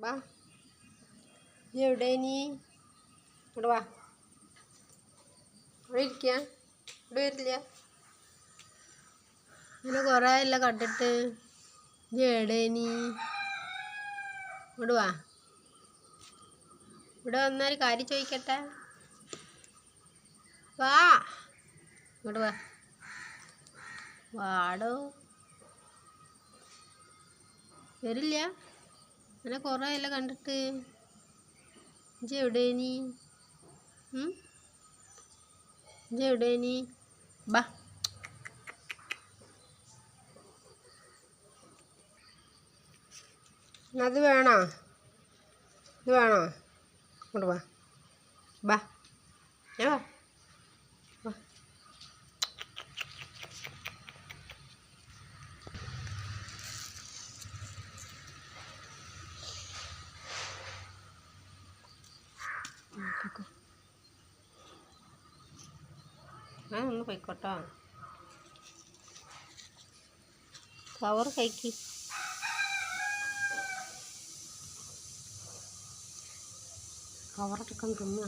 വാ. നീ എവിടെ? നീ ഇങ്ങോട്ട് വാ. ഇവിടെ ഇരിക്കുക ഇവിടെ വരില്ല. അങ്ങനെ കുറേ അല്ല കണ്ടിട്ട്. നീ എവിടെ നീ? ഇങ്ങോട്ട് വാ. ഇവിടെ വന്നാൽ കാര്യം ചോദിക്കട്ടെ വാ. ഇങ്ങോട്ട് വാ. വാടോ. വരില്ല. അങ്ങനെ കുറേ അല്ല കണ്ടിട്ട്? ഇജ എവിടേനി ഇജ ഉം? ഇജ്ജ് എവിടെ നീ? ബാ. അത് വേണോ? ഇത് വേണോ? ഇങ്ങോട്ട് വാ. ബാ. വാ. വാ. ഞാൻ ഒന്ന് പോയിക്കോട്ടോ. കവർ കഴിക്ക് കവറൊക്കെ തിന്നാ.